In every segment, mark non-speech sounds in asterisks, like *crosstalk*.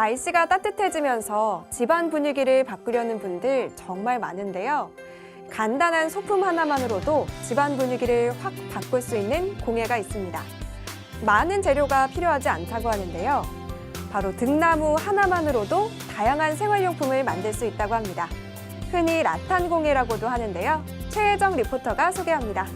날씨가 따뜻해지면서 집안 분위기를 바꾸려는 분들 정말 많은데요. 간단한 소품 하나만으로도 집안 분위기를 확 바꿀 수 있는 공예가 있습니다. 많은 재료가 필요하지 않다고 하는데요. 바로 등나무 하나만으로도 다양한 생활용품을 만들 수 있다고 합니다. 흔히 라탄 공예라고도 하는데요. 최혜정 리포터가 소개합니다.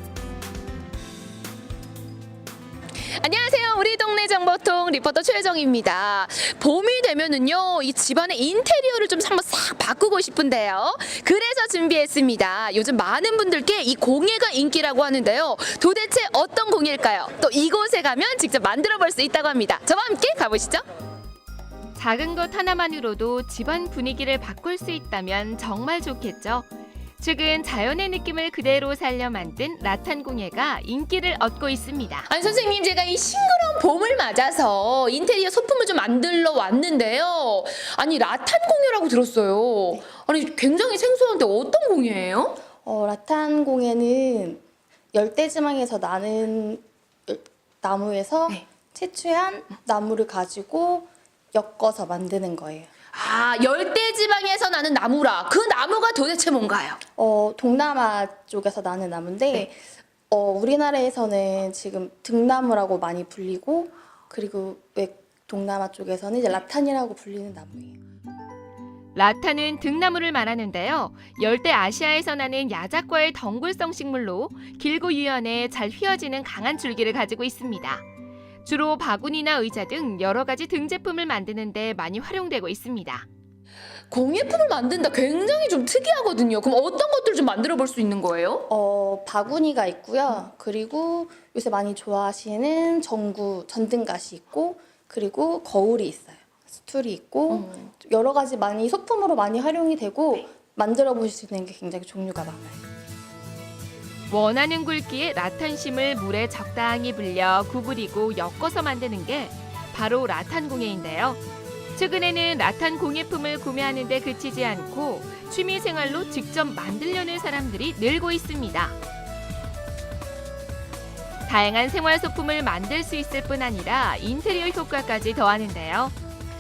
안녕하세요. 우리 동네 정보통 리포터 최정입니다. 봄이 되면은요, 이 집안의 인테리어를 좀 한번 싹 바꾸고 싶은데요. 그래서 준비했습니다. 요즘 많은 분들께 이 공예가 인기라고 하는데요. 도대체 어떤 공예일까요? 또 이곳에 가면 직접 만들어 볼 수 있다고 합니다. 저와 함께 가보시죠. 작은 것 하나만으로도 집안 분위기를 바꿀 수 있다면 정말 좋겠죠. 최근 자연의 느낌을 그대로 살려 만든 라탄 공예가 인기를 얻고 있습니다. 아니 선생님 제가 이 싱그러운 봄을 맞아서 인테리어 소품을 좀 만들러 왔는데요. 아니 라탄 공예라고 들었어요. 아니 굉장히 생소한데 어떤 공예예요? 어, 라탄 공예는 열대지방에서 나는 열- 나무에서 네. 채취한 나무를 가지고 엮어서 만드는 거예요. 아 열대 지방에서 나는 나무라. 그 나무가 도대체 뭔가요? 어, 동남아 쪽에서 나는 나무인데 네. 어, 우리나라에서는 지금 등나무라고 많이 불리고 그리고 왜 동남아 쪽에서는 이제 라탄이라고 불리는 나무예요. 라탄은 등나무를 말하는데요. 열대 아시아에서 나는 야자과의 덩굴성 식물로 길고 유연해 잘 휘어지는 강한 줄기를 가지고 있습니다. 주로 바구니나 의자 등 여러 가지 등 제품을 만드는 데 많이 활용되고 있습니다. 공예품을 만든다 굉장히 좀 특이하거든요. 그럼 어떤 것들 좀 만들어 볼 수 있는 거예요? 어, 바구니가 있고요. 그리고 요새 많이 좋아하시는 전구, 전등갓이 있고 그리고 거울이 있어요. 스툴이 있고 여러 가지 많이 소품으로 많이 활용이 되고 만들어 보실 수 있는 게 굉장히 종류가 많아요. 원하는 굵기의 라탄심을 물에 적당히 불려 구부리고 엮어서 만드는 게 바로 라탄 공예인데요. 최근에는 라탄 공예품을 구매하는 데 그치지 않고 취미 생활로 직접 만들려는 사람들이 늘고 있습니다. 다양한 생활 소품을 만들 수 있을 뿐 아니라 인테리어 효과까지 더하는데요.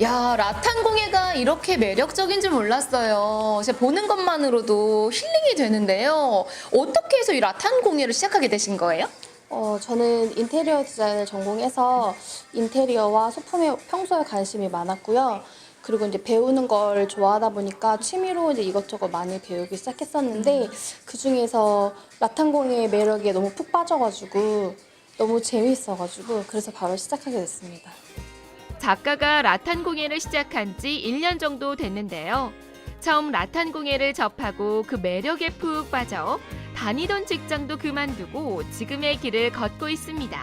야 라탄 공예가 이렇게 매력적인 줄 몰랐어요. 제가 보는 것만으로도 힐링이 되는데요. 어떻게 해서 이 라탄 공예를 시작하게 되신 거예요? 어, 저는 인테리어 디자인을 전공해서 인테리어와 소품에 평소에 관심이 많았고요. 그리고 이제 배우는 걸 좋아하다 보니까 취미로 이제 이것저것 많이 배우기 시작했었는데 그 중에서 라탄공예의 매력에 너무 푹 빠져가지고 너무 재미있어가지고 그래서 바로 시작하게 됐습니다. 작가가 라탄 공예를 시작한 지 1년 정도 됐는데요. 처음 라탄 공예를 접하고 그 매력에 푹 빠져 다니던 직장도 그만두고 지금의 길을 걷고 있습니다.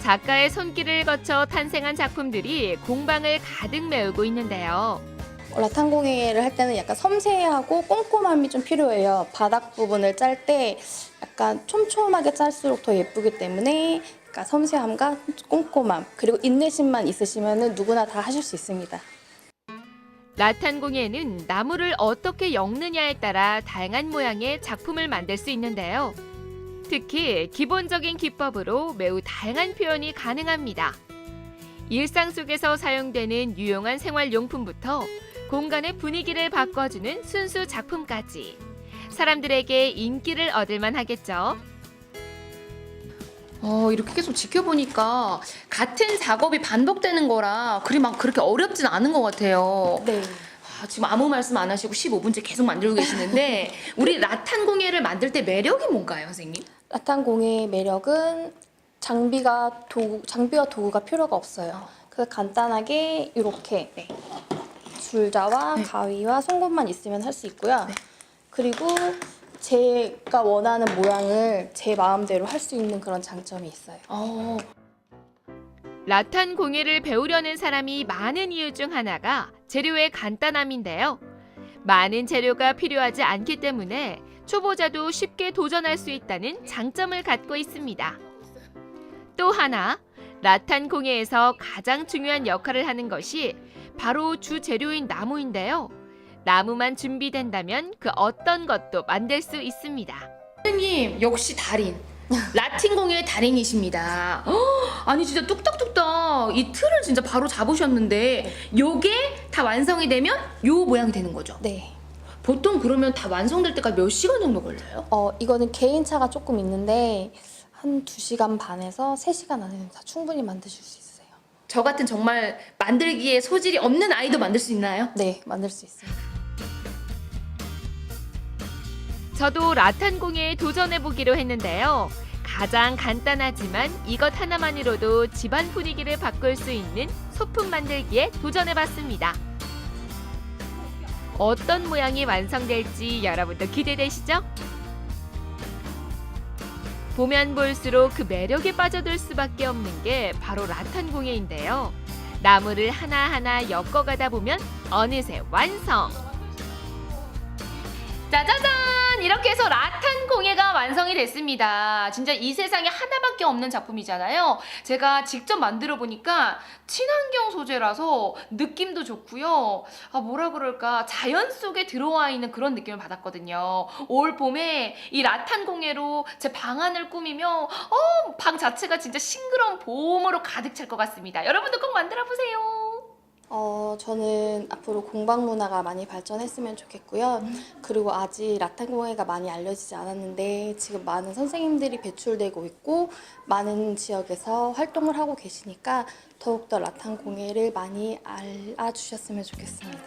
작가의 손길을 거쳐 탄생한 작품들이 공방을 가득 메우고 있는데요. 어, 라탄 공예를 할 때는 약간 섬세하고 꼼꼼함이 좀 필요해요. 바닥 부분을 짤 때 약간 촘촘하게 짤수록 더 예쁘기 때문에 약간 섬세함과 꼼꼼함 그리고 인내심만 있으시면 누구나 다 하실 수 있습니다. 라탄 공예는 나무를 어떻게 엮느냐에 따라 다양한 모양의 작품을 만들 수 있는데요. 특히 기본적인 기법으로 매우 다양한 표현이 가능합니다. 일상 속에서 사용되는 유용한 생활용품부터 공간의 분위기를 바꿔주는 순수 작품까지 사람들에게 인기를 얻을 만 하겠죠. 어, 이렇게 계속 지켜보니까 같은 작업이 반복되는 거라 그리 막 그렇게 어렵진 않은 것 같아요. 네. 아, 지금 아무 말씀 안 하시고 15분째 계속 만들고 계시는데 *laughs* 우리 라탄 공예를 만들 때 매력이 뭔가요, 선생님? 라탄 공예의 매력은 장비가 도구, 장비와 도구가 필요가 없어요. 그 간단하게 이렇게 네. 줄자와 네. 가위와 송곳만 있으면 할 수 있고요. 네. 그리고 제가 원하는 모양을 제 마음대로 할 수 있는 그런 장점이 있어요. 어, 라탄 공예를 배우려는 사람이 많은 이유 중 하나가 재료의 간단함인데요. 많은 재료가 필요하지 않기 때문에 초보자도 쉽게 도전할 수 있다는 장점을 갖고 있습니다. 또 하나, 라탄 공예에서 가장 중요한 역할을 하는 것이 바로 주 재료인 나무인데요. 나무만 준비된다면 그 어떤 것도 만들 수 있습니다. 선생님 역시 달인. 라틴 공예의 달인이십니다. 헉, 아니 진짜 뚝딱뚝딱 이 틀을 진짜 바로 잡으셨는데 요게 다 완성이 되면 요 모양이 되는 거죠. 네. 보통 그러면 다 완성될 때까지 몇 시간 정도 걸려요? 어, 이거는 개인차가 조금 있는데 한 2시간 반에서 3시간 안에는 다 충분히 만드실 수 있어요. 저 같은 정말 만들기에 소질이 없는 아이도 만들 수 있나요? 네, 만들 수 있습니 저도 라탄 공예에 도전해 보기로 했는데요. 가장 간단하지만 이것 하나만으로도 집안 분위기를 바꿀 수 있는 소품 만들기에 도전해 봤습니다. 어떤 모양이 완성될지 여러분도 기대되시죠? 보면 볼수록 그 매력에 빠져들 수밖에 없는 게 바로 라탄 공예인데요. 나무를 하나하나 엮어가다 보면 어느새 완성! 이렇게 해서 라탄 공예가 완성이 됐습니다. 진짜 이 세상에 하나밖에 없는 작품이잖아요. 제가 직접 만들어 보니까 친환경 소재라서 느낌도 좋고요. 아, 뭐라 그럴까. 자연 속에 들어와 있는 그런 느낌을 받았거든요. 올 봄에 이 라탄 공예로 제 방안을 꾸미며 어, 방 자체가 진짜 싱그러운 봄으로 가득 찰 것 같습니다. 여러분도 꼭 만들어 보세요. 어, 저는 앞으로 공방 문화가 많이 발전했으면 좋겠고요. 그리고 아직 라탄 공예가 많이 알려지지 않았는데 지금 많은 선생님들이 배출되고 있고 많은 지역에서 활동을 하고 계시니까 더욱더 라탄 공예를 많이 알아주셨으면 좋겠습니다.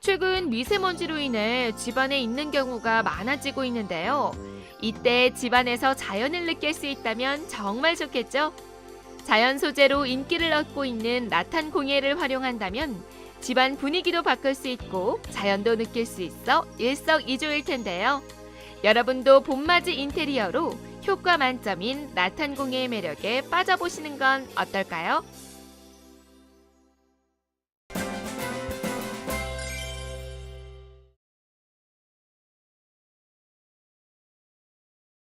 최근 미세먼지로 인해 집안에 있는 경우가 많아지고 있는데요. 이때 집안에서 자연을 느낄 수 있다면 정말 좋겠죠? 자연 소재로 인기를 얻고 있는 라탄 공예를 활용한다면 집안 분위기도 바꿀 수 있고 자연도 느낄 수 있어 일석이조일 텐데요. 여러분도 봄맞이 인테리어로 효과 만점인 라탄 공예의 매력에 빠져보시는 건 어떨까요?